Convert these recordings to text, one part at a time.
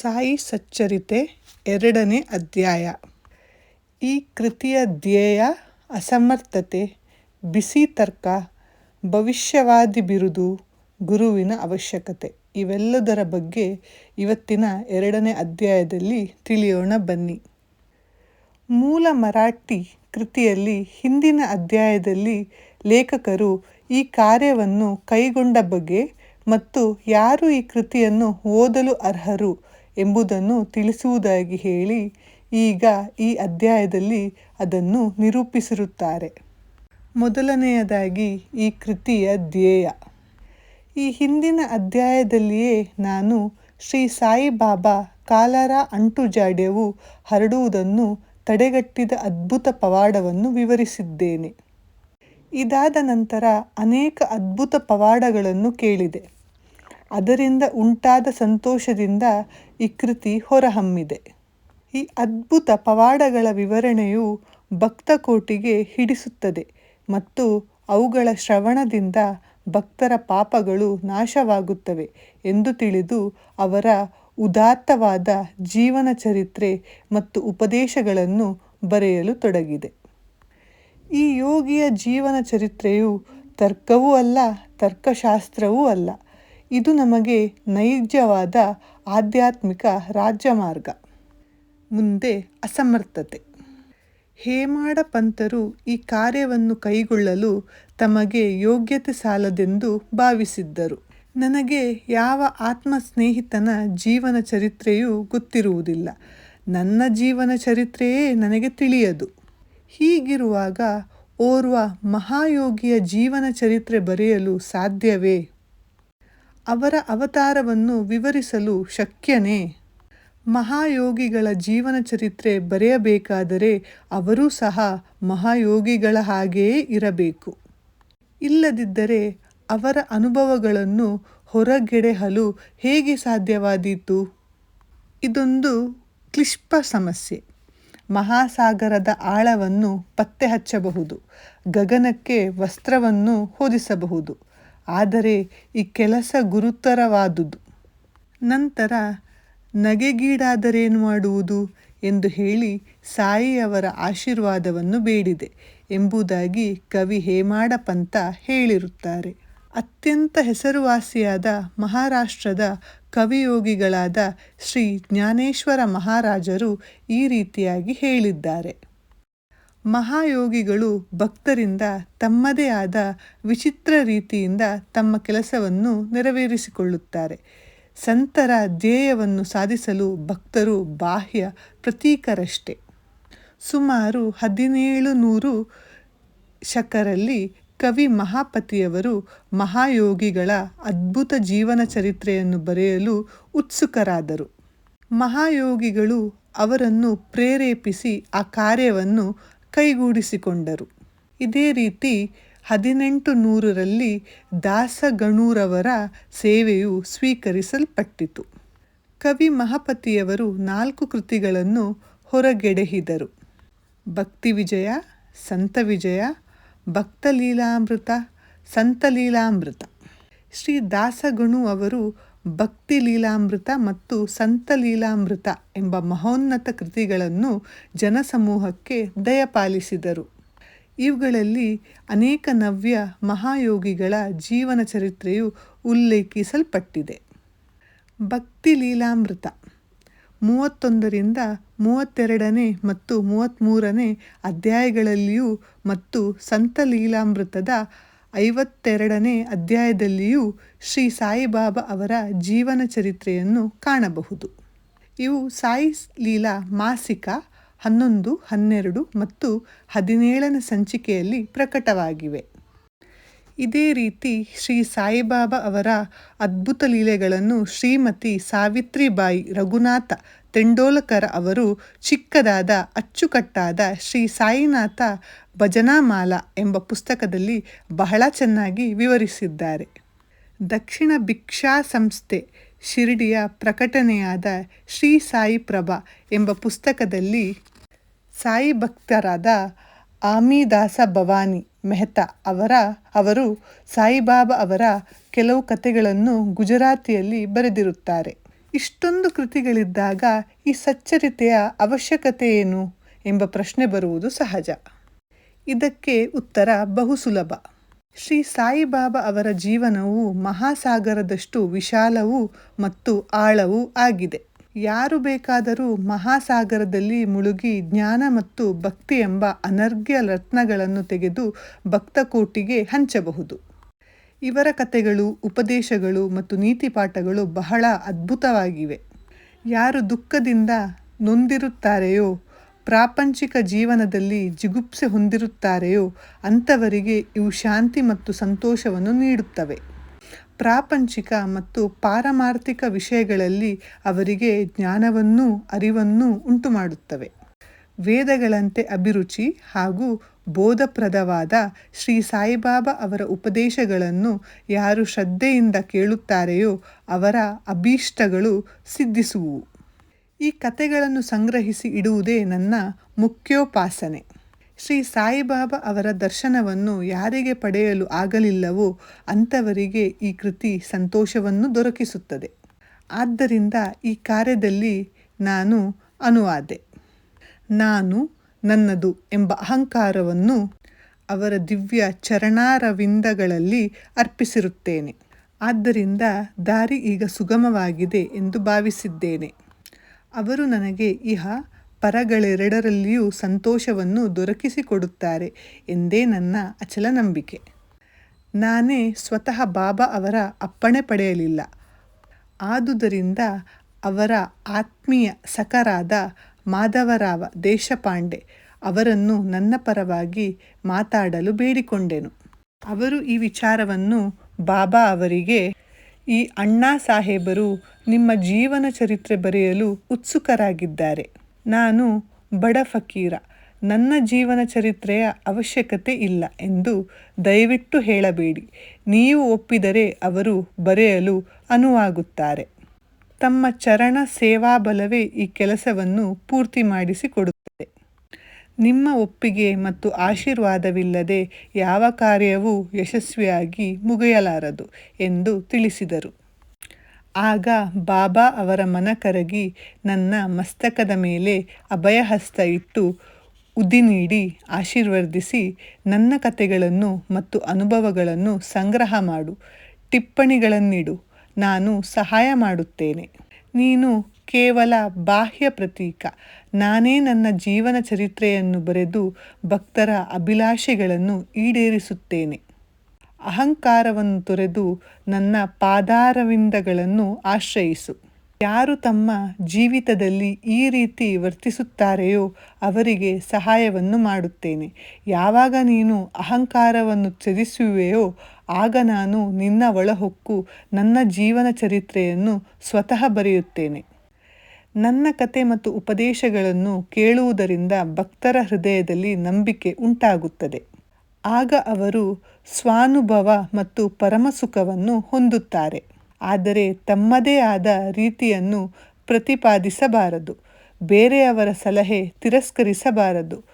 ಸಾಯಿ ಸಚ್ಚರಿತೆ ಎರಡನೇ ಅಧ್ಯಾಯ. ಈ ಕೃತಿಯ ಧ್ಯೇಯ ಅಸಮರ್ಥತೆ, ಬಿಸಿ ತರ್ಕ, ಭವಿಷ್ಯವಾದಿ ಬಿರುದು, ಗುರುವಿನ ಅವಶ್ಯಕತೆ. ಇವೆಲ್ಲದರ ಬಗ್ಗೆ ಇವತ್ತಿನ ಎರಡನೇ ಅಧ್ಯಾಯದಲ್ಲಿ ತಿಳಿಯೋಣ ಬನ್ನಿ. ಮೂಲ ಮರಾಠಿ ಕೃತಿಯಲ್ಲಿ ಹಿಂದಿನ ಅಧ್ಯಾಯದಲ್ಲಿ ಲೇಖಕರು ಈ ಕಾರ್ಯವನ್ನು ಕೈಗೊಂಡ ಬಗ್ಗೆ ಮತ್ತು ಯಾರು ಈ ಕೃತಿಯನ್ನು ಓದಲು ಅರ್ಹರು ಎಂಬುದನ್ನು ತಿಳಿಸುವುದಾಗಿ ಹೇಳಿ ಈಗ ಈ ಅಧ್ಯಾಯದಲ್ಲಿ ಅದನ್ನು ನಿರೂಪಿಸಿರುತ್ತಾರೆ. ಮೊದಲನೆಯದಾಗಿ ಈ ಕೃತಿಯ ಧ್ಯೇಯ. ಈ ಹಿಂದಿನ ಅಧ್ಯಾಯದಲ್ಲಿಯೇ ನಾನು ಶ್ರೀ ಸಾಯಿಬಾಬಾ ಕಾಲರ ಅಂಟುಜಾಡ್ಯವು ಹರಡುವುದನ್ನು ತಡೆಗಟ್ಟಿದ ಅದ್ಭುತ ಪವಾಡವನ್ನು ವಿವರಿಸಿದ್ದೇನೆ. ಇದಾದ ನಂತರ ಅನೇಕ ಅದ್ಭುತ ಪವಾಡಗಳನ್ನು ಕೇಳಿದೆ. ಅದರಿಂದ ಉಂಟಾದ ಸಂತೋಷದಿಂದ ಈ ಕೃತಿ ಹೊರಹಮ್ಮಿದೆ. ಈ ಅದ್ಭುತ ಪವಾಡಗಳ ವಿವರಣೆಯು ಭಕ್ತಕೋಟಿಗೆ ಹಿಡಿಸುತ್ತದೆ ಮತ್ತು ಅವುಗಳ ಶ್ರವಣದಿಂದ ಭಕ್ತರ ಪಾಪಗಳು ನಾಶವಾಗುತ್ತವೆ ಎಂದು ತಿಳಿದು ಅವರ ಉದಾತ್ತವಾದ ಜೀವನ ಚರಿತ್ರೆ ಮತ್ತು ಉಪದೇಶಗಳನ್ನು ಬರೆಯಲು ತೊಡಗಿದೆ. ಈ ಯೋಗಿಯ ಜೀವನ ಚರಿತ್ರೆಯು ತರ್ಕವೂ ಅಲ್ಲ, ತರ್ಕಶಾಸ್ತ್ರವೂ ಅಲ್ಲ. ಇದು ನಮಗೆ ನೈಜವಾದ ಆಧ್ಯಾತ್ಮಿಕ ರಾಜಮಾರ್ಗ. ಮುಂದೆ ಅಸಮರ್ಥತೆ. ಹೇಮಾಡ ಪಂತರು ಈ ಕಾರ್ಯವನ್ನು ಕೈಗೊಳ್ಳಲು ತಮಗೆ ಯೋಗ್ಯತೆ ಸಾಲದೆಂದು ಭಾವಿಸಿದ್ದರು. ನನಗೆ ಯಾವ ಆತ್ಮ ಸ್ನೇಹಿತನ ಜೀವನ ಚರಿತ್ರೆಯೂ ಗೊತ್ತಿರುವುದಿಲ್ಲ. ನನ್ನ ಜೀವನ ಚರಿತ್ರೆಯೇ ನನಗೆ ತಿಳಿಯದು. ಹೀಗಿರುವಾಗ ಓರ್ವ ಮಹಾಯೋಗಿಯ ಜೀವನ ಚರಿತ್ರೆ ಬರೆಯಲು ಸಾಧ್ಯವೇ? ಅವರ ಅವತಾರವನ್ನು ವಿವರಿಸಲು ಶಕ್ಯನೇ. ಮಹಾಯೋಗಿಗಳ ಜೀವನ ಚರಿತ್ರೆ ಬರೆಯಬೇಕಾದರೆ ಅವರೂ ಸಹ ಮಹಾಯೋಗಿಗಳ ಹಾಗೆಯೇ ಇರಬೇಕು. ಇಲ್ಲದಿದ್ದರೆ ಅವರ ಅನುಭವಗಳನ್ನು ಹೊರಗೆಡೆಹಲು ಹೇಗೆ ಸಾಧ್ಯವಾದೀತು? ಇದೊಂದು ಕ್ಲಿಷ್ಟ ಸಮಸ್ಯೆ. ಮಹಾಸಾಗರದ ಆಳವನ್ನು ಪತ್ತೆ ಹಚ್ಚಬಹುದು ಗಗನಕ್ಕೆ ವಸ್ತ್ರವನ್ನು ಹೊದಿಸಬಹುದು. ಆದರೆ ಈ ಕೆಲಸ ಗುರುತರವಾದುದು. ನಂತರ ನಗೆಗೀಡಾದರೇನು ಮಾಡುವುದು ಎಂದು ಹೇಳಿ ಸಾಯಿಯವರ ಆಶೀರ್ವಾದವನ್ನು ಬೇಡಿದೆ ಎಂಬುದಾಗಿ ಕವಿ ಹೇಮಾಡ ಪಂತ ಹೇಳಿರುತ್ತಾರೆ. ಅತ್ಯಂತ ಹೆಸರುವಾಸಿಯಾದ ಮಹಾರಾಷ್ಟ್ರದ ಕವಿಯೋಗಿಗಳಾದ ಶ್ರೀ ಜ್ಞಾನೇಶ್ವರ ಮಹಾರಾಜರು ಈ ರೀತಿಯಾಗಿ ಹೇಳಿದ್ದಾರೆ. ಮಹಾಯೋಗಿಗಳು ಭಕ್ತರಿಂದ ತಮ್ಮದೇ ಆದ ವಿಚಿತ್ರ ರೀತಿಯಿಂದ ತಮ್ಮ ಕೆಲಸವನ್ನು ನೆರವೇರಿಸಿಕೊಳ್ಳುತ್ತಾರೆ. ಸಂತರ ಧ್ಯೇಯವನ್ನು ಸಾಧಿಸಲು ಭಕ್ತರು ಬಾಹ್ಯ ಪ್ರತೀಕರಷ್ಟೇ. ಸುಮಾರು ಹದಿನೇಳು ನೂರು ಶಕರಲ್ಲಿ ಕವಿ ಮಹಾಪತಿಯವರು ಮಹಾಯೋಗಿಗಳ ಅದ್ಭುತ ಜೀವನ ಚರಿತ್ರೆಯನ್ನು ಬರೆಯಲು ಉತ್ಸುಕರಾದರು. ಮಹಾಯೋಗಿಗಳು ಅವರನ್ನು ಪ್ರೇರೇಪಿಸಿ ಆ ಕಾರ್ಯವನ್ನು ಕೈಗೂಡಿಸಿಕೊಂಡರು. ಇದೇ ರೀತಿ ಹದಿನೆಂಟು ನೂರರಲ್ಲಿ ದಾಸಗಣೂರವರ ಸೇವೆಯು ಸ್ವೀಕರಿಸಲ್ಪಟ್ಟಿತು. ಕವಿ ಮಹಾಪತಿಯವರು ನಾಲ್ಕು ಕೃತಿಗಳನ್ನು ಹೊರಗೆಡೆಹಿದರು. ಭಕ್ತಿ ವಿಜಯ, ಸಂತ ವಿಜಯ ಭಕ್ತಲೀಲಾಮೃತ ಸಂತಲೀಲಾಮೃತ ಶ್ರೀ ದಾಸಗಣು ಅವರು ಭಕ್ತಿ ಲೀಲಾಮೃತ ಮತ್ತು ಸಂತ ಲೀಲಾಮೃತ ಎಂಬ ಮಹೋನ್ನತ ಕೃತಿಗಳನ್ನು ಜನಸಮೂಹಕ್ಕೆ ದಯಪಾಲಿಸಿದರು. ಇವುಗಳಲ್ಲಿ ಅನೇಕ ನವ್ಯ ಮಹಾಯೋಗಿಗಳ ಜೀವನ ಚರಿತ್ರೆಯು ಉಲ್ಲೇಖಿಸಲ್ಪಟ್ಟಿದೆ. ಭಕ್ತಿ ಲೀಲಾಮೃತ ಮೂವತ್ತೊಂದರಿಂದ ಮೂವತ್ತೆರಡನೇ ಮತ್ತು ಮೂವತ್ತ್ಮೂರನೇ ಅಧ್ಯಾಯಗಳಲ್ಲಿಯೂ ಮತ್ತು ಸಂತ ಲೀಲಾಮೃತದ ಐವತ್ತೆರಡನೇ ಅಧ್ಯಾಯದಲ್ಲಿಯೂ ಶ್ರೀ ಸಾಯಿಬಾಬಾ ಅವರ ಜೀವನ ಚರಿತ್ರೆಯನ್ನು ಕಾಣಬಹುದು. ಇವು ಸಾಯಿ ಲೀಲಾ ಮಾಸಿಕ ಹನ್ನೊಂದು, ಹನ್ನೆರಡು ಮತ್ತು ಹದಿನೇಳನೇ ಸಂಚಿಕೆಯಲ್ಲಿ ಪ್ರಕಟವಾಗಿವೆ. ಇದೇ ರೀತಿ ಶ್ರೀ ಸಾಯಿಬಾಬಾ ಅವರ ಅದ್ಭುತ ಲೀಲೆಗಳನ್ನು ಶ್ರೀಮತಿ ಸಾವಿತ್ರಿಬಾಯಿ ರಘುನಾಥ ತೆಂಡೋಲಕರ ಅವರು ಚಿಕ್ಕದಾದ, ಅಚ್ಚುಕಟ್ಟಾದ ಶ್ರೀ ಸಾಯಿನಾಥ ಭಜನಾಮಾಲ ಎಂಬ ಪುಸ್ತಕದಲ್ಲಿ ಬಹಳ ಚೆನ್ನಾಗಿ ವಿವರಿಸಿದ್ದಾರೆ. ದಕ್ಷಿಣ ಭಿಕ್ಷಾ ಸಂಸ್ಥೆ ಶಿರಡಿಯ ಪ್ರಕಟಣೆಯಾದ ಶ್ರೀ ಸಾಯಿ ಪ್ರಭಾ ಎಂಬ ಪುಸ್ತಕದಲ್ಲಿ ಸಾಯಿ ಭಕ್ತರಾದ ಆಮಿದಾಸ ಭವಾನಿ ಮೆಹ್ತಾ ಅವರ, ಅವರು ಸಾಯಿಬಾಬಾ ಅವರ ಕೆಲವು ಕಥೆಗಳನ್ನು ಗುಜರಾತಿಯಲ್ಲಿ ಬರೆದಿರುತ್ತಾರೆ. ಇಷ್ಟೊಂದು ಕೃತಿಗಳಿದ್ದಾಗ ಈ ಸಚ್ಚರಿತೆಯ ಅವಶ್ಯಕತೆ ಏನು ಎಂಬ ಪ್ರಶ್ನೆ ಬರುವುದು ಸಹಜ. ಇದಕ್ಕೆ ಉತ್ತರ ಬಹು ಸುಲಭ. ಶ್ರೀ ಸಾಯಿಬಾಬಾ ಅವರ ಜೀವನವು ಮಹಾಸಾಗರದಷ್ಟು ವಿಶಾಲವೂ ಮತ್ತು ಆಳವೂ ಆಗಿದೆ. ಯಾರು ಬೇಕಾದರೂ ಮಹಾಸಾಗರದಲ್ಲಿ ಮುಳುಗಿ ಜ್ಞಾನ ಮತ್ತು ಭಕ್ತಿ ಎಂಬ ಅನರ್ಘ್ಯ ರತ್ನಗಳನ್ನು ತೆಗೆದು ಭಕ್ತಕೋಟಿಗೆ ಹಂಚಬಹುದು. ಇವರ ಕಥೆಗಳು ಉಪದೇಶಗಳು ಮತ್ತು ನೀತಿಪಾಠಗಳು ಬಹಳ ಅದ್ಭುತವಾಗಿವೆ. ಯಾರು ದುಃಖದಿಂದ ನೊಂದಿರುತ್ತಾರೆಯೋ, ಪ್ರಾಪಂಚಿಕ ಜೀವನದಲ್ಲಿ ಜಿಗುಪ್ಸೆ ಹೊಂದಿರುತ್ತಾರೆಯೋ, ಅಂಥವರಿಗೆ ಇವು ಶಾಂತಿ ಮತ್ತು ಸಂತೋಷವನ್ನು ನೀಡುತ್ತವೆ. ಪ್ರಾಪಂಚಿಕ ಮತ್ತು ಪಾರಮಾರ್ಥಿಕ ವಿಷಯಗಳಲ್ಲಿ ಅವರಿಗೆ ಜ್ಞಾನವನ್ನೂ, ಅರಿವನ್ನೂ ಉಂಟುಮಾಡುತ್ತವೆ. ವೇದಗಳಂತೆ ಅಭಿರುಚಿ ಹಾಗೂ ಬೋಧಪ್ರದವಾದ ಶ್ರೀ ಸಾಯಿಬಾಬಾ ಅವರ ಉಪದೇಶಗಳನ್ನು ಯಾರು ಶ್ರದ್ಧೆಯಿಂದ ಕೇಳುತ್ತಾರೆಯೋ ಅವರ ಅಭೀಷ್ಟಗಳು ಸಿದ್ಧಿಸುವು. ಈ ಕತೆಗಳನ್ನು ಸಂಗ್ರಹಿಸಿ ಇಡುವುದೇ ನನ್ನ ಮುಖ್ಯೋಪಾಸನೆ. ಶ್ರೀ ಸಾಯಿಬಾಬಾ ಅವರ ದರ್ಶನವನ್ನು ಯಾರಿಗೆ ಪಡೆಯಲು ಆಗಲಿಲ್ಲವೋ ಅಂಥವರಿಗೆ ಈ ಕೃತಿ ಸಂತೋಷವನ್ನು ದೊರಕಿಸುತ್ತದೆ. ಆದ್ದರಿಂದ ಈ ಕಾರ್ಯದಲ್ಲಿ ನಾನು ಅನುವಾದೆ. ನಾನು ನನ್ನದು ಎಂಬ ಅಹಂಕಾರವನ್ನು ಅವರ ದಿವ್ಯ ಚರಣಾರವಿಂದಗಳಲ್ಲಿ ಅರ್ಪಿಸಿರುತ್ತೇನೆ. ಆದ್ದರಿಂದ ದಾರಿ ಈಗ ಸುಗಮವಾಗಿದೆ ಎಂದು ಭಾವಿಸಿದ್ದೇನೆ. ಅವರು ನನಗೆ, ಇಹ, ಪರಗಳೆರಡರಲ್ಲಿಯೂ ಸಂತೋಷವನ್ನು ದೊರಕಿಸಿಕೊಡುತ್ತಾರೆ ಎಂದೇ ನನ್ನ ಅಚಲ ನಂಬಿಕೆ ನಾನೇ ಸ್ವತಃ ಬಾಬಾ ಅವರ ಅಪ್ಪಣೆ ಪಡೆಯಲಿಲ್ಲ. ಆದುದರಿಂದ ಅವರ ಆತ್ಮೀಯ ಸಖರಾದ ಮಾಧವರಾವ ದೇಶಪಾಂಡೆ ಅವರನ್ನು ನನ್ನ ಪರವಾಗಿ ಮಾತಾಡಲು ಬೇಡಿಕೊಂಡೆನು. ಅವರು ಈ ವಿಚಾರವನ್ನು ಬಾಬಾ ಅವರಿಗೆ, ಈ ಅಣ್ಣಾ ಸಾಹೇಬರು ನಿಮ್ಮ ಜೀವನ ಚರಿತ್ರೆ ಬರೆಯಲು ಉತ್ಸುಕರಾಗಿದ್ದಾರೆ. ನಾನು ಬಡ ಫಕೀರ, ನನ್ನ ಜೀವನ ಚರಿತ್ರೆಯ ಅವಶ್ಯಕತೆ ಇಲ್ಲ ಎಂದು ದಯವಿಟ್ಟು ಹೇಳಬೇಡಿ. ನೀವು ಒಪ್ಪಿದರೆ ಅವರು ಬರೆಯಲು ಅನುವಾಗುತ್ತಾರೆ. ತಮ್ಮ ಚರಣ ಸೇವಾಬಲವೇ ಈ ಕೆಲಸವನ್ನು ಪೂರ್ತಿ ಮಾಡಿಸಿಕೊಡುತ್ತದೆ. ನಿಮ್ಮ ಒಪ್ಪಿಗೆ ಮತ್ತು ಆಶೀರ್ವಾದವಿಲ್ಲದೆ ಯಾವ ಕಾರ್ಯವೂ ಯಶಸ್ವಿಯಾಗಿ ಮುಗಿಯಲಾರದು ಎಂದು ತಿಳಿಸಿದರು. ಆಗ ಬಾಬಾ ಅವರ ಮನ ಕರಗಿ ನನ್ನ ಮಸ್ತಕದ ಮೇಲೆ ಅಭಯಹಸ್ತ ಇಟ್ಟು ಉದಿ ನೀಡಿ ಆಶೀರ್ವದಿಸಿ ನನ್ನ ಕತೆಗಳನ್ನು ಮತ್ತು ಅನುಭವಗಳನ್ನು ಸಂಗ್ರಹ ಮಾಡು, ಟಿಪ್ಪಣಿಗಳನ್ನಿಡು. ನಾನು ಸಹಾಯ ಮಾಡುತ್ತೇನೆ. ನೀನು ಕೇವಲ ಬಾಹ್ಯ ಪ್ರತೀಕ. ನಾನೇ ನನ್ನ ಜೀವನ ಚರಿತ್ರೆಯನ್ನು ಬರೆದು ಭಕ್ತರ ಅಭಿಲಾಷೆಗಳನ್ನು ಈಡೇರಿಸುತ್ತೇನೆ. ಅಹಂಕಾರವನ್ನು ತೊರೆದು ನನ್ನ ಪಾದಾರವಿಂದಗಳನ್ನು ಆಶ್ರಯಿಸು. ಯಾರು ತಮ್ಮ ಜೀವಿತದಲ್ಲಿ ಈ ರೀತಿ ವರ್ತಿಸುತ್ತಾರೆಯೋ ಅವರಿಗೆ ಸಹಾಯವನ್ನು ಮಾಡುತ್ತೇನೆ. ಯಾವಾಗ ನೀನು ಅಹಂಕಾರವನ್ನು ತ್ಯಜಿಸುವೆಯೋ ಆಗ ನಾನು ನಿನ್ನ ಒಳಹೊಕ್ಕು ನನ್ನ ಜೀವನ ಚರಿತ್ರೆಯನ್ನು ಸ್ವತಃ ಬರೆಯುತ್ತೇನೆ. ನನ್ನ ಕತೆ ಮತ್ತು ಉಪದೇಶಗಳನ್ನು ಕೇಳುವುದರಿಂದ ಭಕ್ತರ ಹೃದಯದಲ್ಲಿ ನಂಬಿಕೆ ಉಂಟಾಗುತ್ತದೆ. ಆಗ ಅವರು ಸ್ವಾನುಭವ ಮತ್ತು ಪರಮಸುಖವನ್ನು ಹೊಂದುತ್ತಾರೆ. ಆದರೆ ತಮ್ಮದೇ ಆದ ರೀತಿಯನ್ನು ಪ್ರತಿಪಾದಿಸಬಾರದು. ಬೇರೆಯವರ ಸಲಹೆ ತಿರಸ್ಕರಿಸಬಾರದು.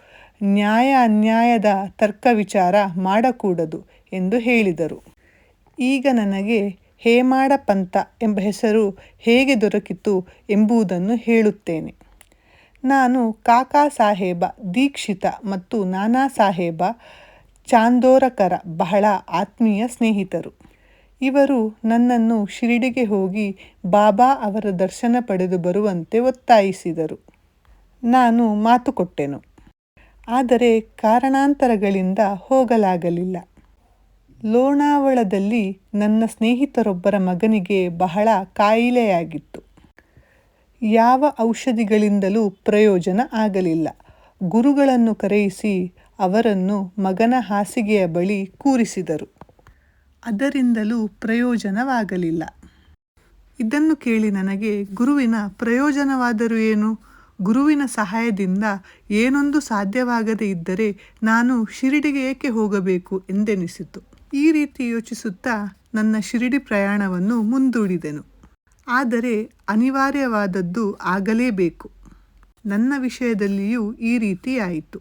ನ್ಯಾಯ ಅನ್ಯಾಯದ ತರ್ಕ ವಿಚಾರ ಮಾಡಕೂಡದು. ಎಂದು ಹೇಳಿದರು. ಈಗ ನನಗೆ ಹೇಮಾಡ ಪಂಥ ಎಂಬ ಹೆಸರು ಹೇಗೆ ದೊರಕಿತು ಎಂಬುದನ್ನು ಹೇಳುತ್ತೇನೆ. ನಾನು ಕಾಕಾ ಸಾಹೇಬ ದೀಕ್ಷಿತ ಮತ್ತು ನಾನಾ ಸಾಹೇಬ ಚಾಂದೋರಕರ ಬಹಳ ಆತ್ಮೀಯ ಸ್ನೇಹಿತರು. ಇವರು ನನ್ನನ್ನು ಶಿರಡಿಗೆ ಹೋಗಿ ಬಾಬಾ ಅವರ ದರ್ಶನ ಪಡೆದು ಬರುವಂತೆ ಒತ್ತಾಯಿಸಿದರು. ನಾನು ಮಾತು ಕೊಟ್ಟೆನು ಆದರೆ ಕಾರಣಾಂತರಗಳಿಂದ ಹೋಗಲಾಗಲಿಲ್ಲ. ಲೋಣಾವಳದಲ್ಲಿ ನನ್ನ ಸ್ನೇಹಿತರೊಬ್ಬರ ಮಗನಿಗೆ ಬಹಳ ಕಾಯಿಲೆಯಾಗಿತ್ತು. ಯಾವ ಔಷಧಿಗಳಿಂದಲೂ ಪ್ರಯೋಜನ ಆಗಲಿಲ್ಲ. ಗುರುಗಳನ್ನು ಕರೆಯಿಸಿ ಅವರನ್ನು ಮಗನ ಹಾಸಿಗೆಯ ಬಳಿ ಕೂರಿಸಿದರು. ಅದರಿಂದಲೂ ಪ್ರಯೋಜನವಾಗಲಿಲ್ಲ. ಇದನ್ನು ಕೇಳಿ ನನಗೆ ಗುರುವಿನ ಪ್ರಯೋಜನವಾದರೂ ಏನು? ಗುರುವಿನ ಸಹಾಯದಿಂದ ಏನೊಂದು ಸಾಧ್ಯವಾಗದೇ ಇದ್ದರೆ ನಾನು ಶಿರಡಿಗೆ ಏಕೆ ಹೋಗಬೇಕು ಎಂದೆನಿಸಿತು. ಈ ರೀತಿ ಯೋಚಿಸುತ್ತಾ ನನ್ನ ಶಿರಡಿ ಪ್ರಯಾಣವನ್ನು ಮುಂದೂಡಿದೆನು. ಆದರೆ ಅನಿವಾರ್ಯವಾದದ್ದು ಆಗಲೇಬೇಕು. ನನ್ನ ವಿಷಯದಲ್ಲಿಯೂ ಈ ರೀತಿ ಆಯಿತು.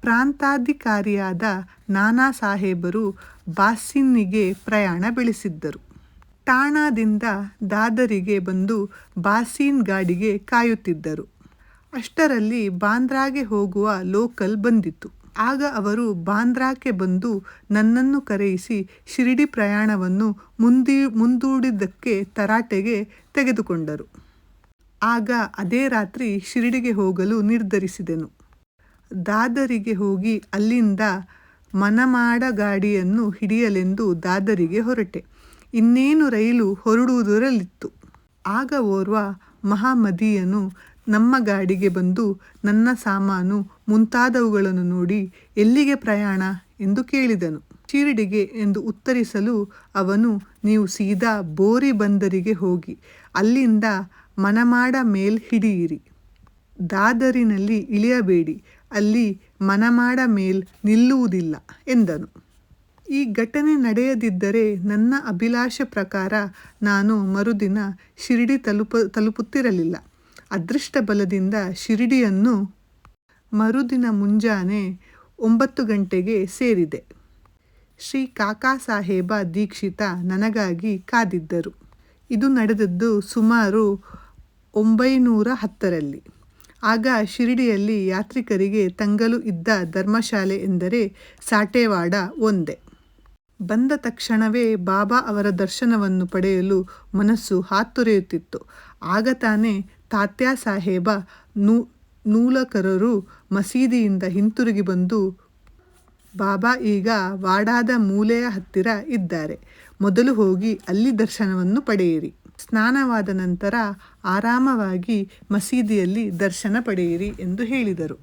ಪ್ರಾಂತಾಧಿಕಾರಿಯಾದ ನಾನಾ ಸಾಹೇಬರು ಬಾಸಿನ್ನಿಗೆ ಪ್ರಯಾಣ ಬೆಳೆಸಿದ್ದರು. ಠಾಣಾದಿಂದ ದಾದರಿಗೆ ಬಂದು ಬಾಸೀನ್ ಗಾಡಿಗೆ ಕಾಯುತ್ತಿದ್ದರು. ಅಷ್ಟರಲ್ಲಿ ಬಾಂದ್ರಾಗೆ ಹೋಗುವ ಲೋಕಲ್ ಬಂದಿತು ಆಗ ಅವರು ಬಾಂದ್ರಾಕ್ಕೆ ಬಂದು ನನ್ನನ್ನು ಕರೆಯಿಸಿ ಶಿರಡಿ ಪ್ರಯಾಣವನ್ನು ಮುಂದಿ ಮುಂದೂಡಿದ್ದಕ್ಕೆ ತರಾಟೆಗೆ ತೆಗೆದುಕೊಂಡರು. ಆಗ ಅದೇ ರಾತ್ರಿ ಶಿರಡಿಗೆ ಹೋಗಲು ನಿರ್ಧರಿಸಿದೆನು. ದಾದರಿಗೆ ಹೋಗಿ ಅಲ್ಲಿಂದ ಮನಮಾಡ ಗಾಡಿಯನ್ನು ಹಿಡಿಯಲೆಂದು ದಾದರಿಗೆ ಹೊರಟೆ. ಇನ್ನೇನು ರೈಲು ಹೊರಡುವುದರಲ್ಲಿತ್ತು. ಆಗ ಓರ್ವ ಮಹಾಮದಿಯನು ನಮ್ಮ ಗಾಡಿಗೆ ಬಂದು ನನ್ನ ಸಾಮಾನು ಮುಂತಾದವುಗಳನ್ನು ನೋಡಿ ಎಲ್ಲಿಗೆ ಪ್ರಯಾಣ ಎಂದು ಕೇಳಿದನು. ಶಿರಡಿಗೆ ಎಂದು ಉತ್ತರಿಸಲು ಅವನು, ನೀವು ಸೀದಾ ಬೋರಿ ಬಂದರಿಗೆ ಹೋಗಿ, ಅಲ್ಲಿಂದ ಮನಮಾಡ ಮೇಲ್ ಹಿಡಿಯಿರಿ. ದಾದರಿನಲ್ಲಿ ಇಳಿಯಬೇಡಿ, ಅಲ್ಲಿ ಮನಮಾಡ ಮೇಲ್ ನಿಲ್ಲುವುದಿಲ್ಲ ಎಂದನು. ಈ ಘಟನೆ ನಡೆಯದಿದ್ದರೆ ನನ್ನ ಅಭಿಲಾಷೆ ಪ್ರಕಾರ ನಾನು ಮರುದಿನ ಶಿರಡಿ ತಲುಪ, ತಲುಪುತ್ತಿರಲಿಲ್ಲ. ಅದೃಷ್ಟ ಬಲದಿಂದ ಶಿರಡಿಯನ್ನು ಮರುದಿನ ಮುಂಜಾನೆ ಒಂಬತ್ತು ಗಂಟೆಗೆ ಸೇರಿದೆ. ಶ್ರೀ ಕಾಕಾ ಸಾಹೇಬ ದೀಕ್ಷಿತ ನನಗಾಗಿ ಕಾದಿದ್ದರು. ಇದು ನಡೆದದ್ದು ಸುಮಾರು ಒಂಬೈನೂರ ಹತ್ತರಲ್ಲಿ. ಆಗ ಶಿರಡಿಯಲ್ಲಿ ಯಾತ್ರಿಕರಿಗೆ ತಂಗಲು ಇದ್ದ ಧರ್ಮಶಾಲೆ ಎಂದರೆ ಸಾಟೇವಾಡ ಒಂದೇ. ಬಂದ ತಕ್ಷಣವೇ ಬಾಬಾ ಅವರ ದರ್ಶನವನ್ನು ಪಡೆಯಲು ಮನಸ್ಸು ಹಾತೊರೆಯುತ್ತಿತ್ತು. ಆಗ ತಾನೇ ತಾತ್ಯಾ ಸಾಹೇಬ ನೂ, ನೂಲಕರರು ಮಸೀದಿಯಿಂದ ಹಿಂತಿರುಗಿ ಬಂದು, ಬಾಬಾ ಈಗ ವಾಡಾದ ಮೂಲೆಯ ಹತ್ತಿರ ಇದ್ದಾರೆ. ಮೊದಲು ಹೋಗಿ ಅಲ್ಲಿ ದರ್ಶನವನ್ನು ಪಡೆಯಿರಿ. ಸ್ನಾನವಾದ ನಂತರ ಆರಾಮವಾಗಿ ಮಸೀದಿಯಲ್ಲಿ ದರ್ಶನ ಪಡೆಯಿರಿ ಎಂದು ಹೇಳಿದರು.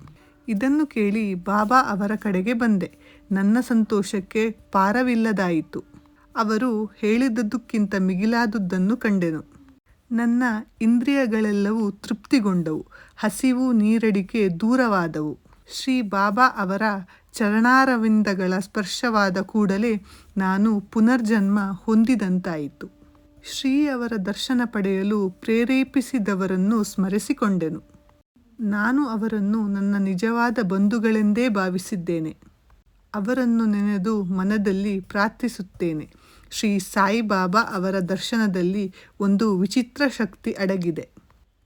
ಇದನ್ನು ಕೇಳಿ ಬಾಬಾ ಅವರ ಕಡೆಗೆ ಬಂದೆ. ನನ್ನ ಸಂತೋಷಕ್ಕೆ ಪಾರವಿಲ್ಲದಾಯಿತು. ಅವರು ಹೇಳಿದದ್ದಕ್ಕಿಂತ ಮಿಗಿಲಾದುದನ್ನು ಕಂಡೆನು. ನನ್ನ ಇಂದ್ರಿಯಗಳೆಲ್ಲವೂ ತೃಪ್ತಿಗೊಂಡವು. ಹಸಿವು ನೀರಡಿಕೆ ದೂರವಾದವು. ಶ್ರೀ ಬಾಬಾ ಅವರ ಚರಣಾರವಿಂದಗಳ ಸ್ಪರ್ಶವಾದ ಕೂಡಲೇ ನಾನು ಪುನರ್ಜನ್ಮ ಹೊಂದಿದಂತಾಯಿತು. ಶ್ರೀ ಅವರ ದರ್ಶನ ಪಡೆಯಲು ಪ್ರೇರೇಪಿಸಿದವರನ್ನು ಸ್ಮರಿಸಿಕೊಂಡೆನು. ನಾನು ಅವರನ್ನು ನನ್ನ ನಿಜವಾದ ಬಂಧುಗಳೆಂದೇ ಭಾವಿಸಿದ್ದೇನೆ. ಅವರನ್ನು ನೆನೆದು ಮನದಲ್ಲಿ ಪ್ರಾರ್ಥಿಸುತ್ತೇನೆ. ಶ್ರೀ ಸಾಯಿಬಾಬಾ ಅವರ ದರ್ಶನದಲ್ಲಿ ಒಂದು ವಿಚಿತ್ರ ಶಕ್ತಿ ಅಡಗಿದೆ.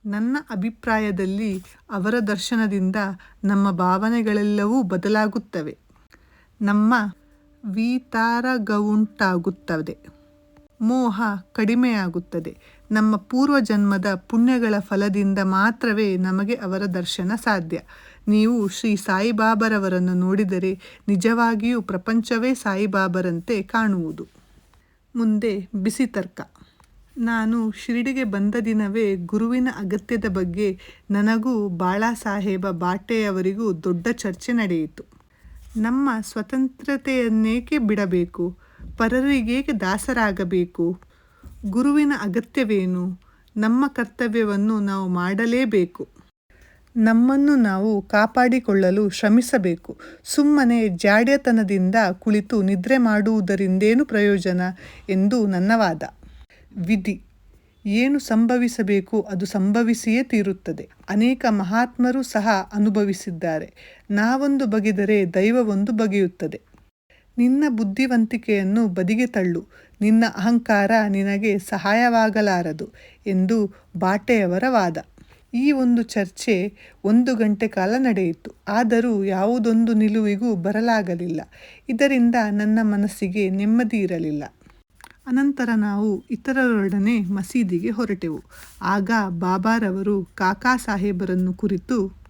ನನ್ನ ಅಭಿಪ್ರಾಯದಲ್ಲಿ ಅವರ ದರ್ಶನದಿಂದ ನಮ್ಮ ಭಾವನೆಗಳೆಲ್ಲವೂ ಬದಲಾಗುತ್ತವೆ. ನಮ್ಮ ವಿತಾರಗವುಂಟಾಗುತ್ತದೆ ಮೋಹ ಕಡಿಮೆಯಾಗುತ್ತದೆ. ನಮ್ಮ ಪೂರ್ವಜನ್ಮದ ಪುಣ್ಯಗಳ ಫಲದಿಂದ ಮಾತ್ರವೇ ನಮಗೆ ಅವರ ದರ್ಶನ ಸಾಧ್ಯ. ನೀವು ಶ್ರೀ ಸಾಯಿಬಾಬರವರನ್ನು ನೋಡಿದರೆ ನಿಜವಾಗಿಯೂ ಪ್ರಪಂಚವೇ ಸಾಯಿಬಾಬರಂತೆ ಕಾಣುವುದು. ಮುಂದೆ ಬಿಸಿ ತರ್ಕ. ನಾನು ಶಿರಡಿಗೆ ಬಂದ ದಿನವೇ ಗುರುವಿನ ಅಗತ್ಯದ ಬಗ್ಗೆ ನನಗೂ ಬಾಳಾ ಸಾಹೇಬ ಬಾಟೆಯವರಿಗೂ ದೊಡ್ಡ ಚರ್ಚೆ ನಡೆಯಿತು. ನಮ್ಮ ಸ್ವತಂತ್ರತೆಯನ್ನೇಕೆ ಬಿಡಬೇಕು? ಪರರಿಗೇಕೆ ದಾಸರಾಗಬೇಕು? ಗುರುವಿನ ಅಗತ್ಯವೇನು? ನಮ್ಮ ಕರ್ತವ್ಯವನ್ನು ನಾವು ಮಾಡಲೇಬೇಕು. ನಮ್ಮನ್ನು ನಾವು ಕಾಪಾಡಿಕೊಳ್ಳಲು ಶ್ರಮಿಸಬೇಕು. ಸುಮ್ಮನೆ ಜಾಡ್ಯತನದಿಂದ ಕುಳಿತು ನಿದ್ರೆ ಮಾಡುವುದರಿಂದೇನು ಪ್ರಯೋಜನ? ಎಂದು ನನ್ನ ವಾದ. ವಿಧಿ. ಏನು ಸಂಭವಿಸಬೇಕು ಅದು ಸಂಭವಿಸಿಯೇ ತೀರುತ್ತದೆ. ಅನೇಕ ಮಹಾತ್ಮರು ಸಹ ಅನುಭವಿಸಿದ್ದಾರೆ. ನಾವೊಂದು ಬಗೆದರೆ ದೈವವೊಂದು ಬಗೆಯುತ್ತದೆ. ನಿನ್ನ ಬುದ್ಧಿವಂತಿಕೆಯನ್ನು ಬದಿಗೆ ತಳ್ಳು. ನಿನ್ನ ಅಹಂಕಾರ ನಿನಗೆ ಸಹಾಯವಾಗಲಾರದು. ಎಂದು ಬಾಟೆಯವರ ವಾದ. ಈ ಒಂದು ಚರ್ಚೆ ಒಂದು ಗಂಟೆ ಕಾಲ ನಡೆಯಿತು. ಆದರೂ ಯಾವುದೊಂದು ನಿಲುವಿಗೂ ಬರಲಾಗಲಿಲ್ಲ. ಇದರಿಂದ ನನ್ನ ಮನಸ್ಸಿಗೆ ನೆಮ್ಮದಿ ಇರಲಿಲ್ಲ. ಅನಂತರ ನಾವು ಇತರರೊಡನೆ ಮಸೀದಿಗೆ ಹೊರಟೆವು. ಆಗ ಬಾಬಾರವರು ಕಾಕಾ ಸಾಹೇಬರನ್ನು ಕುರಿತು,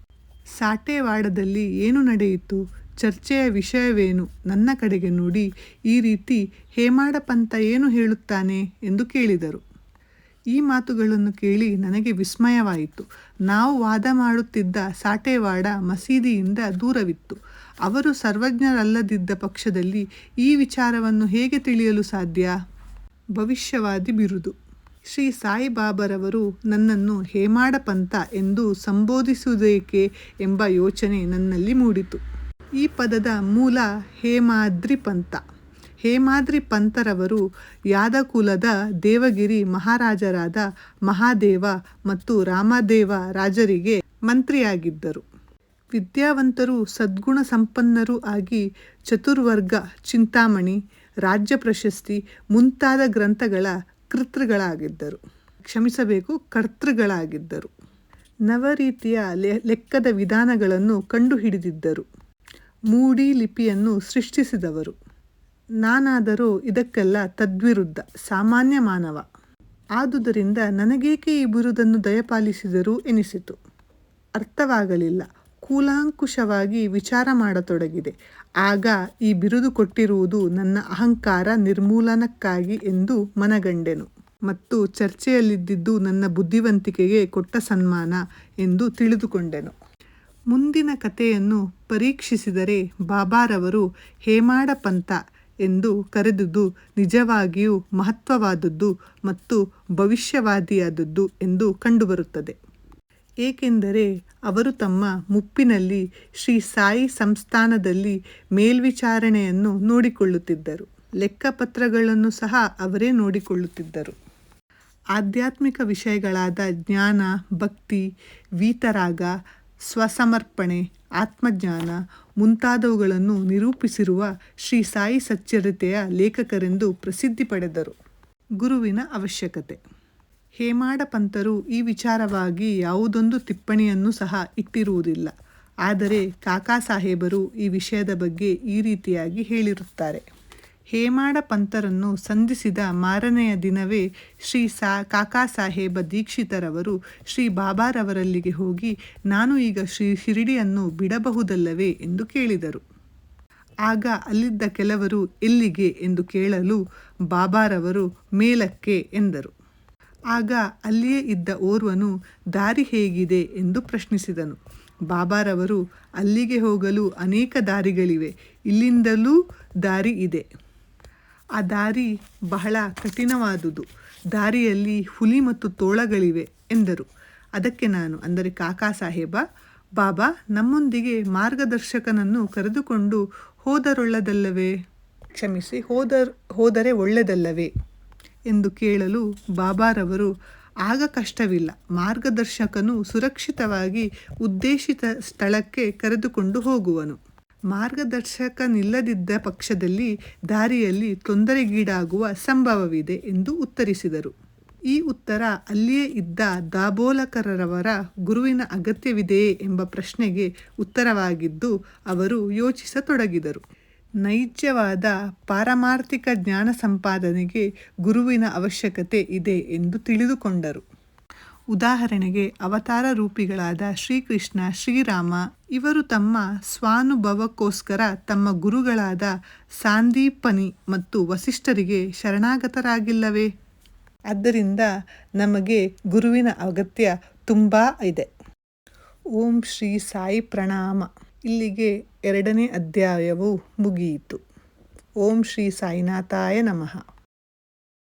ಸಾಟೇವಾಡದಲ್ಲಿ ಏನು ನಡೆಯಿತು? ಚರ್ಚೆಯ ವಿಷಯವೇನು? ನನ್ನ ಕಡೆಗೆ ನೋಡಿ ಈ ರೀತಿ ಹೇಮಾಡ ಪಂತ ಏನು ಹೇಳುತ್ತಾನೆ? ಎಂದು ಕೇಳಿದರು. ಈ ಮಾತುಗಳನ್ನು ಕೇಳಿ ನನಗೆ ವಿಸ್ಮಯವಾಯಿತು. ನಾವು ವಾದ ಮಾಡುತ್ತಿದ್ದ ಸಾಟೇವಾಡ ಮಸೀದಿಯಿಂದ ದೂರವಿತ್ತು. ಅವರು ಸರ್ವಜ್ಞರಲ್ಲದಿದ್ದ ಪಕ್ಷದಲ್ಲಿ ಈ ವಿಚಾರವನ್ನು ಹೇಗೆ ತಿಳಿಯಲು ಸಾಧ್ಯ? ಭವಿಷ್ಯವಾದಿ ಬಿರುದು. ಶ್ರೀ ಸಾಯಿಬಾಬರವರು ನನ್ನನ್ನು ಹೇಮಾಡ ಪಂಥ ಎಂದು ಸಂಬೋಧಿಸುವುದೇಕೆ ಎಂಬ ಯೋಚನೆ ನನ್ನಲ್ಲಿ ಮೂಡಿತು. ಈ ಪದದ ಮೂಲ ಹೇಮಾದ್ರಿ ಪಂಥ ಹೇಮಾದ್ರಿ ಪಂಥರವರು ಯಾದಕುಲದ ದೇವಗಿರಿ ಮಹಾರಾಜರಾದ ಮಹಾದೇವ ಮತ್ತು ರಾಮದೇವ ರಾಜರಿಗೆ ಮಂತ್ರಿಯಾಗಿದ್ದರು. ವಿದ್ಯಾವಂತರು ಸದ್ಗುಣ ಸಂಪನ್ನರೂ ಆಗಿ ಚತುರ್ವರ್ಗ, ಚಿಂತಾಮಣಿ, ರಾಜ್ಯ ಪ್ರಶಸ್ತಿ ಮುಂತಾದ ಗ್ರಂಥಗಳ ಕೃತೃಗಳಾಗಿದ್ದರು ಕ್ಷಮಿಸಬೇಕು, ಕರ್ತೃಗಳಾಗಿದ್ದರು. ನವರೀತಿಯ ಲೆಕ್ಕದ ವಿಧಾನಗಳನ್ನು ಕಂಡುಹಿಡಿದಿದ್ದರು. ಮೂಡಿ ಲಿಪಿಯನ್ನು ಸೃಷ್ಟಿಸಿದವರು. ನಾನಾದರೂ ಇದಕ್ಕೆಲ್ಲ ತದ್ವಿರುದ್ಧ, ಸಾಮಾನ್ಯ ಮಾನವ. ಆದುದರಿಂದ ನನಗೇಕೆ ಈ ಬಿರುದನ್ನು ದಯಪಾಲಿಸಿದರು ಎನಿಸಿತು. ಅರ್ಥವಾಗಲಿಲ್ಲ. ಕೂಲಾಂಕುಷವಾಗಿ ವಿಚಾರ ಮಾಡತೊಡಗಿದೆ. ಆಗ ಈ ಬಿರುದು ಕೊಟ್ಟಿರುವುದು ನನ್ನ ಅಹಂಕಾರ ನಿರ್ಮೂಲನಕ್ಕಾಗಿ ಎಂದು ಮನಗಂಡೆನು. ಮತ್ತು ಚರ್ಚೆಯಲ್ಲಿದ್ದಿದ್ದು ನನ್ನ ಬುದ್ಧಿವಂತಿಕೆಗೆ ಕೊಟ್ಟ ಸನ್ಮಾನ ಎಂದು ತಿಳಿದುಕೊಂಡೆನು. ಮುಂದಿನ ಕಥೆಯನ್ನು ಪರೀಕ್ಷಿಸಿದರೆ ಬಾಬಾರವರು ಹೇಮಾಡ ಪಂಥ ಎಂದು ಕರೆದುದು ನಿಜವಾಗಿಯೂ ಮಹತ್ವವಾದದ್ದು ಮತ್ತು ಭವಿಷ್ಯವಾದಿಯಾದದ್ದು ಎಂದು ಕಂಡುಬರುತ್ತದೆ. ಏಕೆಂದರೆ ಅವರು ತಮ್ಮ ಮುಪ್ಪಿನಲ್ಲಿ ಶ್ರೀ ಸಾಯಿ ಸಂಸ್ಥಾನದಲ್ಲಿ ಮೇಲ್ವಿಚಾರಣೆಯನ್ನು ನೋಡಿಕೊಳ್ಳುತ್ತಿದ್ದರು. ಲೆಕ್ಕಪತ್ರಗಳನ್ನು ಸಹ ಅವರೇ ನೋಡಿಕೊಳ್ಳುತ್ತಿದ್ದರು. ಆಧ್ಯಾತ್ಮಿಕ ವಿಷಯಗಳಾದ ಜ್ಞಾನ, ಭಕ್ತಿ, ವೀತರಾಗ ಸ್ವಸಮರ್ಪಣೆ, ಆತ್ಮಜ್ಞಾನ ಮುಂತಾದವುಗಳನ್ನು ನಿರೂಪಿಸಿರುವ ಶ್ರೀ ಸಾಯಿ ಸಚ್ಚರಿತೆಯ ಲೇಖಕರೆಂದು ಪ್ರಸಿದ್ಧಿ ಪಡೆದರು. ಗುರುವಿನ ಅವಶ್ಯಕತೆ. ಹೇಮಾಡ ಪಂತರು ಈ ವಿಚಾರವಾಗಿ ಯಾವುದೊಂದು ಟಿಪ್ಪಣಿಯನ್ನು ಸಹ ಇಟ್ಟಿರುವುದಿಲ್ಲ. ಆದರೆ ಕಾಕಾ ಸಾಹೇಬರು ಈ ವಿಷಯದ ಬಗ್ಗೆ ಈ ರೀತಿಯಾಗಿ ಹೇಳಿರುತ್ತಾರೆ. ಹೇಮಾಡ ಪಂಥರನ್ನು ಸಂಧಿಸಿದ ಮಾರನೆಯ ದಿನವೇ ಶ್ರೀ ಸಾ ಕಾಕಾ ಸಾಹೇಬ ದೀಕ್ಷಿತರವರು ಶ್ರೀ ಬಾಬಾರವರಲ್ಲಿಗೆ ಹೋಗಿ, ನಾನು ಈಗ ಶ್ರೀ ಶಿರಡಿಯನ್ನು ಬಿಡಬಹುದಲ್ಲವೇ? ಎಂದು ಕೇಳಿದರು. ಆಗ ಅಲ್ಲಿದ್ದ ಕೆಲವರು, ಎಲ್ಲಿಗೆ? ಎಂದು ಕೇಳಲು ಬಾಬಾರವರು, ಮೇಲಕ್ಕೆ, ಎಂದರು. ಆಗ ಅಲ್ಲಿಯೇ ಇದ್ದ ಓರ್ವನು, ದಾರಿ ಹೇಗಿದೆ? ಎಂದು ಪ್ರಶ್ನಿಸಿದನು. ಬಾಬಾರವರು, ಅಲ್ಲಿಗೆ ಹೋಗಲು ಅನೇಕ ದಾರಿಗಳಿವೆ. ಇಲ್ಲಿಂದಲೂ ದಾರಿ ಇದೆ. ಆ ದಾರಿ ಬಹಳ ಕಠಿಣವಾದುದು. ದಾರಿಯಲ್ಲಿ ಹುಲಿ ಮತ್ತು ತೋಳಗಳಿವೆ ಎಂದರು. ಅದಕ್ಕೆ ನಾನು, ಅಂದರೆ ಕಾಕಾ ಸಾಹೇಬ, ಬಾಬಾ, ನಮ್ಮೊಂದಿಗೆ ಮಾರ್ಗದರ್ಶಕನನ್ನು ಕರೆದುಕೊಂಡು ಹೋದರೊಳ್ಳದಲ್ಲವೇ? ಕ್ಷಮಿಸಿ, ಹೋದರ್, ಹೋದರೆ ಒಳ್ಳೆಯದಲ್ಲವೇ ಎಂದು ಕೇಳಲು ಬಾಬಾರವರು, ಆಗ ಕಷ್ಟವಿಲ್ಲ. ಮಾರ್ಗದರ್ಶಕನು ಸುರಕ್ಷಿತವಾಗಿ ಉದ್ದೇಶಿತ ಸ್ಥಳಕ್ಕೆ ಕರೆದುಕೊಂಡು ಹೋಗುವನು. ಮಾರ್ಗದರ್ಶಕನಿಲ್ಲದಿದ್ದ ಪಕ್ಷದಲ್ಲಿ ದಾರಿಯಲ್ಲಿ ತೊಂದರೆಗೀಡಾಗುವ ಸಂಭವವಿದೆ ಎಂದು ಉತ್ತರಿಸಿದರು. ಈ ಉತ್ತರ ಅಲ್ಲಿಯೇ ಇದ್ದ ದಾಬೋಲಕರರವರ ಗುರುವಿನ ಅಗತ್ಯವಿದೆಯೇ ಎಂಬ ಪ್ರಶ್ನೆಗೆ ಉತ್ತರವಾಗಿದ್ದು, ಅವರು ಯೋಚಿಸತೊಡಗಿದರು. ನೈಜವಾದ ಪಾರಮಾರ್ಥಿಕ ಜ್ಞಾನ ಸಂಪಾದನೆಗೆ ಗುರುವಿನ ಅವಶ್ಯಕತೆ ಇದೆ ಎಂದು ತಿಳಿದುಕೊಂಡರು. ಉದಾಹರಣೆಗೆ ಅವತಾರ ರೂಪಿಗಳಾದ ಶ್ರೀಕೃಷ್ಣ, ಶ್ರೀರಾಮ, ಇವರು ತಮ್ಮ ಸ್ವಾನುಭವಕ್ಕೋಸ್ಕರ ತಮ್ಮ ಗುರುಗಳಾದ ಸಾಂದೀಪನಿ ಮತ್ತು ವಸಿಷ್ಠರಿಗೆ ಶರಣಾಗತರಾಗಿಲ್ಲವೇ? ಆದ್ದರಿಂದ ನಮಗೆ ಗುರುವಿನ ಅಗತ್ಯ ತುಂಬ ಇದೆ. ಓಂ ಶ್ರೀ ಸಾಯಿ ಪ್ರಣಾಮ. ಇಲ್ಲಿಗೆ ಎರಡನೇ ಅಧ್ಯಾಯವು ಮುಗಿಯಿತು. ಓಂ ಶ್ರೀ ಸಾಯಿನಾಥಾಯ ನಮಃ.